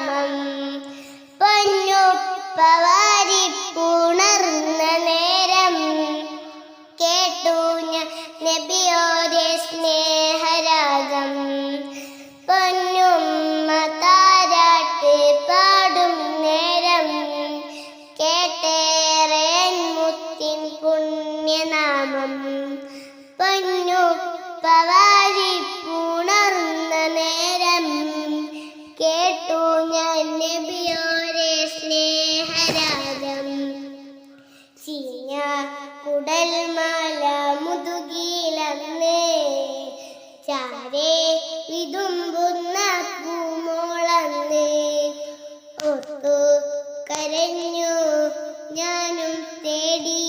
നാമം പൊന്നുപ്പവാരിപ്പുണർന്ന നേരം കേട്ടു ഞാൻ നബിയോരെ സ്നേഹരാഗം. പൊന്നുമ്മ താരാട്ട് പാടും നേരം കേട്ടേറെ മുത്തിൻ പുണ്യനാമം. പൊന്നുപ്പവാ കേട്ടു ഞാൻ നബിയോരെ സ്നേഹരാഗം. ചീഞ്ഞ കുടൽമാല മുതുകിലന്ന്. ചാരെ വിതുമ്പുന്ന പൂമോളന്ന്. ഒത്തു കരഞ്ഞു ഞാനും തേടി